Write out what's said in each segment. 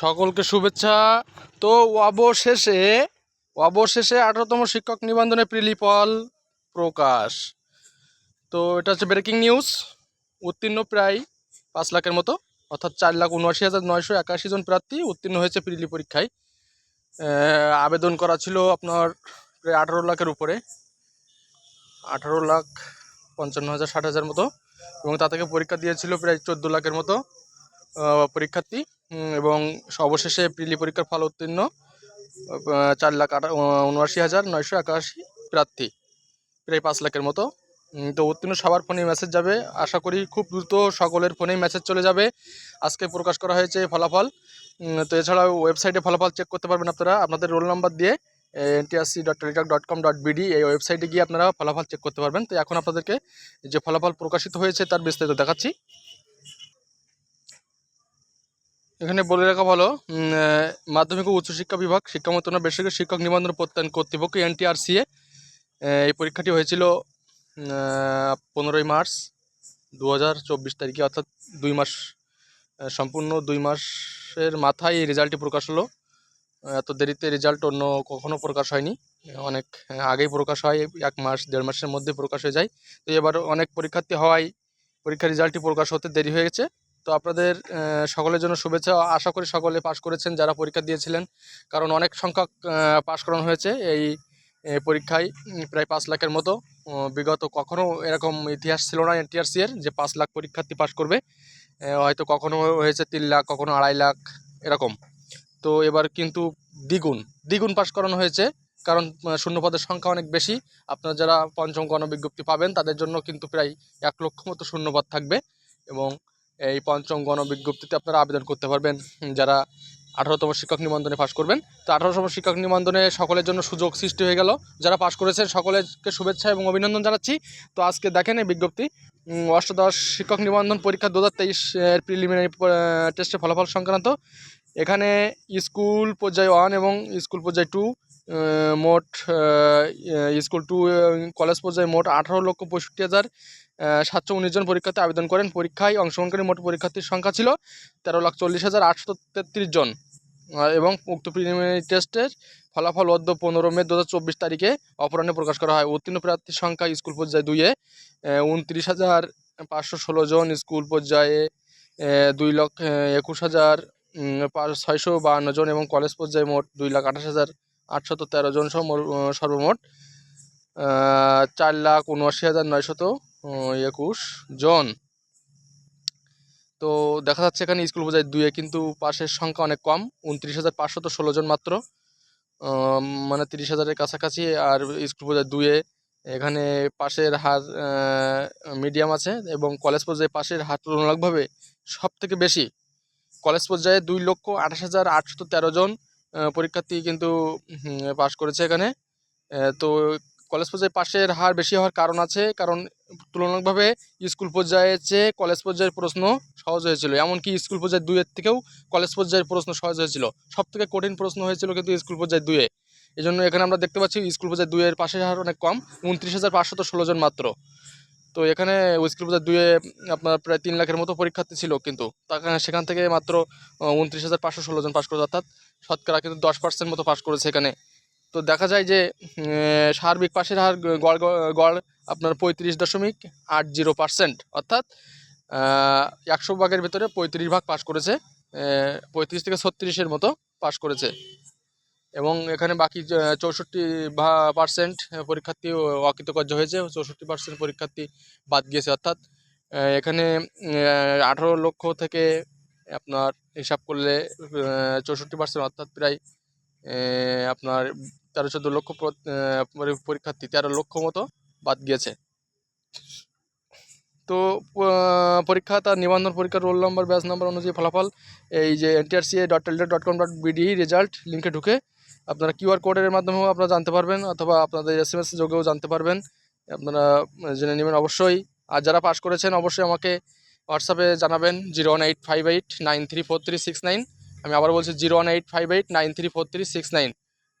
সকলকে শুভেচ্ছা। তো অবশেষে অবশেষে আঠারোতম শিক্ষক নিবন্ধনে প্রিলিপল প্রকাশ। তো এটা হচ্ছে ব্রেকিং নিউজ উত্তীর্ণ প্রায় পাঁচ লাখের মতো, অর্থাৎ চার লাখ উনআশি হাজার নয়শো একাশি জন প্রার্থী উত্তীর্ণ হয়েছে প্রিলি পরীক্ষায়। আবেদন করা ছিল আপনার প্রায় আঠারো লাখের উপরে। আঠারো লাখ পঞ্চান্ন হাজার ষাট হাজার মতো, এবং তা থেকে পরীক্ষা দিয়েছিল প্রায় চোদ্দ লাখের মতো পরীক্ষার্থী। এবং অবশেষে প্রিলি পরীক্ষার ফল উত্তীর্ণ চার লাখ উনআশি হাজার নয়শো একাশি প্রার্থী, প্রায় পাঁচ লাখের মতো। তো উত্তীর্ণ সবার ফোনে মেসেজ যাবে। আশা করি খুব দ্রুত সকলের ফোনেই মেসেজ চলে যাবে। আজকে প্রকাশ করা হয়েছে ফলাফল। তো এছাড়াও ওয়েবসাইটে ফলাফল চেক করতে পারবেন আপনারা। আপনাদের রোল নাম্বার দিয়ে NTRC dot teletalk dot com dot BD এই ওয়েবসাইটে গিয়ে আপনারা ফলাফল চেক করতে পারবেন। তো এখন আপনাদেরকে যে ফলাফল প্রকাশিত হয়েছে তার বিস্তারিত দেখাচ্ছি। এখানে বলে রাখা ভালো মাধ্যমিক ও উচ্চশিক্ষা বিভাগ, শিক্ষা মন্ত্রণালয়, বেসরকারি শিক্ষক নিবন্ধন প্রত্যয়ন কর্তৃপক্ষ এনটিআরসিএ এই পরীক্ষাটি হয়েছিল পনেরোই মার্চ দু হাজার চব্বিশ তারিখে, অর্থাৎ দুই মাস সম্পূর্ণ দুই মাসের মাথায় এই রেজাল্টটি প্রকাশ হলো। এত দেরিতে রেজাল্ট অন্য কখনো প্রকাশ হয়নি। অনেক আগেই প্রকাশ হয়, এক মাস, দেড় মাসের মধ্যে প্রকাশ হয়ে যায়। তো এবার অনেক পরীক্ষার্থী হওয়ায়, পরীক্ষার রেজাল্টটি প্রকাশ হতে দেরি হয়ে গেছে। তো আপনাদের সকলের জন্য শুভেচ্ছা। আশা করি সকলে পাশ করেছেন, যারা পরীক্ষা দিয়েছিলেন। কারণ অনেক সংখ্যক পাশ করানো হয়েছে এই পরীক্ষায় প্রায় পাঁচ লাখের মতো। বিগত কখনো এরকম ইতিহাস ছিল না এনটিআরসি এর যে পাঁচ লাখ পরীক্ষার্থী পাশ করবে। হয়তো কখনো হয়েছে তিন লাখ, কখনো আড়াই লাখ, এরকম। তো এবার কিন্তু দ্বিগুণ দ্বিগুণ পাশ করানো হয়েছে। কারণ শূন্যপদের সংখ্যা অনেক বেশি। আপনারা যারা পঞ্চম গণবিজ্ঞপ্তি পাবেন, তাদের জন্য কিন্তু প্রায় এক লক্ষ মতো শূন্যপদ থাকবে। এবং এই পঞ্চম গণবিজ্ঞপ্তিতে আপনারা আবেদন করতে পারবেন। যারা আঠারোতম শিক্ষক নিবন্ধনে পাশ করবেন, তো আঠারোতম শিক্ষক নিবন্ধনে সকলের জন্য সুযোগ সৃষ্টি হয়ে গেল। যারা পাশ করেছেন, সকলেরকে শুভেচ্ছা এবং অভিনন্দন জানাচ্ছি। তো আজকে দেখেন এই বিজ্ঞপ্তি অষ্টাদশ শিক্ষক নিবন্ধন পরীক্ষা দু হাজার তেইশ এর প্রিলিমিনারি টেস্টের ফলাফল সংক্রান্ত। এখানে স্কুল পর্যায়ে ওয়ান এবং স্কুল পর্যায়ে টু মোট স্কুল টু কলেজ পর্যায়ে মোট আঠারো লক্ষ পঁয়ষট্টি হাজার সাতশো উনিশ জন পরীক্ষার্থী আবেদন করেন। পরীক্ষায় অংশগ্রহণকারী মোট পরীক্ষার্থীর সংখ্যা ছিল তেরো লাখ চল্লিশ হাজার আটশো তেত্রিশ জন। এবং উক্ত প্রিলিমিনারি টেস্টের ফলাফল অদ্য পনেরো মে দু হাজার চব্বিশ তারিখে অপরাহ্নে প্রকাশ করা হয়। উত্তীর্ণ প্রার্থীর সংখ্যা স্কুল পর্যায়ে দুইয়ে উনত্রিশ হাজার পাঁচশো ষোলো জন স্কুল পর্যায়ে দুই লক্ষ একুশ হাজার ছয়শো বাহান্ন জন এবং কলেজ পর্যায়ে মোট দুই লাখ আঠাশ হাজার আটশত তেরো জন সর্বমোট চার লাখ উনআশি হাজার নয়শত একুশ। জন। তো দেখা যাচ্ছে এখানে স্কুল পর্যায়ে দুয়ে কিন্তু পাশের সংখ্যা অনেক কম। উনত্রিশ হাজার পাঁচশত ষোলো জন মাত্র। মানে তিরিশ হাজারের কাছাকাছি। আর স্কুল পর্যায়ে দুয়ে এখানে পাশের হার মিডিয়াম আছে এবং কলেজ পর্যায়ে পাশের হার তুলনামূলকভাবে সব থেকে বেশি। কলেজ পর্যায়ে দুই লক্ষ আঠাশ হাজার আটশত তেরো জন পরীক্ষার্থী কিন্তু পাশ করেছে এখানে। তো কলেজ পর্যায়ে পাশের হার বেশি হওয়ার কারণ আছে, কারণ তুলনামূলকভাবে স্কুল পর্যায়ের চেয়ে কলেজ পর্যায়ের প্রশ্ন সহজ হয়েছিল। এমনকি স্কুল পর্যায়ে দুইয়ের থেকেও কলেজ পর্যায়ের প্রশ্ন সহজ হয়েছিল। সব থেকে কঠিন প্রশ্ন হয়েছিল কিন্তু স্কুল পর্যায়ে দুয়ে এই জন্য এখানে আমরা দেখতে পাচ্ছি স্কুল পর্যায়ে দুইয়ের পাশের হার অনেক কম, উনত্রিশ হাজার পাঁচশত ষোলো জন মাত্র। তো এখানে স্কুল পর্যায়ে দুয়ে আপনার প্রায় তিন লাখের মতো পরীক্ষার্থী ছিল কিন্তু। সেখান থেকে মাত্র উনত্রিশ হাজার পাঁচশো ষোলো জন পাশ করেছে, অর্থাৎ শতকরা কিন্তু দশ পার্সেন্ট মতো পাশ করেছে এখানে। তো দেখা যায় যে সার্বিক পাশের হার গড় গড়- আপনার পঁয়ত্রিশ দশমিক আট জিরো পার্সেন্ট, অর্থাৎ একশো ভাগের ভিতরে পঁয়ত্রিশ ভাগ পাশ করেছে পঁয়ত্রিশ থেকে ছত্রিশের মতো পাশ করেছে। এবং এখানে বাকি চৌষট্টি পার্সেন্ট পরীক্ষার্থী অকৃতকার্য হয়েছে, চৌষট্টি পার্সেন্ট পরীক্ষার্থী বাদ গিয়েছে, অর্থাৎ এখানে আঠারো লক্ষ থেকে আপনার হিসাব করলে চৌষট্টি পার্সেন্ট, অর্থাৎ প্রায় আপনার তেরো চোদ্দ লক্ষ পরীক্ষার্থী তেরো লক্ষ মতো বাদ গিয়েছে। তো পরীক্ষা, তার নিবন্ধন পরীক্ষার রোল নম্বর ব্যাচ নাম্বার অনুযায়ী ফলাফল, এই যে NTRCA dot teletalk dot com dot BD result লিঙ্কে ঢুকে আপনারা কিউআর কোডের মাধ্যমেও আপনারা জানতে পারবেন অথবা আপনাদের এস এম এস যোগেও জানতে পারবেন। আপনারা জেনে নেবেন অবশ্যই। আর যারা পাশ করেছেন অবশ্যই আমাকে হোয়াটসঅ্যাপে জানাবেন zero one eight five eight nine three four three six nine আমি আবার বলছি zero one eight five eight nine three four three six nine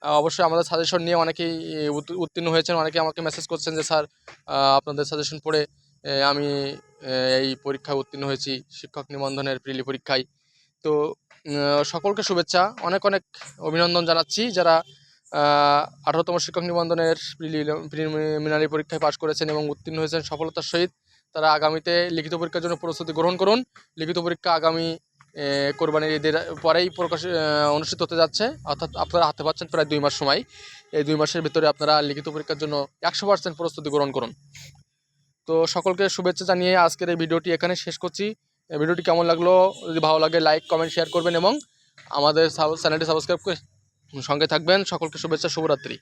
অবশ্যই আমাদের সাজেশন নিয়ে অনেকেই উত্তীর্ণ হয়েছেন। অনেকে আমাকে মেসেজ করছেন যে, স্যার আপনাদের সাজেশন পড়ে আমি এই পরীক্ষায় উত্তীর্ণ হয়েছি, শিক্ষক নিবন্ধনের প্রিলি পরীক্ষায়। তো সকলকে শুভেচ্ছা। অনেক অনেক অভিনন্দন জানাচ্ছি যারা আঠারোতম শিক্ষক নিবন্ধনের প্রিলিমিনারি পরীক্ষায় পাশ করেছেন এবং উত্তীর্ণ হয়েছেন সফলতার সহিত। তারা আগামীতে লিখিত পরীক্ষার জন্য প্রস্তুতি গ্রহণ করুন। লিখিত পরীক্ষা আগামী কোরবানির ঈদের পরেই প্রকাশ অনুষ্ঠিত হতে যাচ্ছে। অর্থাৎ আপনারা হাতে পাচ্ছেন প্রায় দুই মাস সময়। এই দুই মাসের ভিতরে আপনারা লিখিত পরীক্ষার জন্য একশো পার্সেন্ট প্রস্তুতি গ্রহণ করুন। তো সকলকে শুভেচ্ছা জানিয়ে আজকের এই ভিডিওটি এখানে শেষ করছি। ভিডিওটি কেমন লাগল? যদি ভালো লাগে, লাইক, কমেন্ট, শেয়ার করবেন এবং আমাদের চ্যানেলটি সাবস্ক্রাইব করে সঙ্গে থাকবেন। সকলকে শুভেচ্ছা, শুভরাত্রি।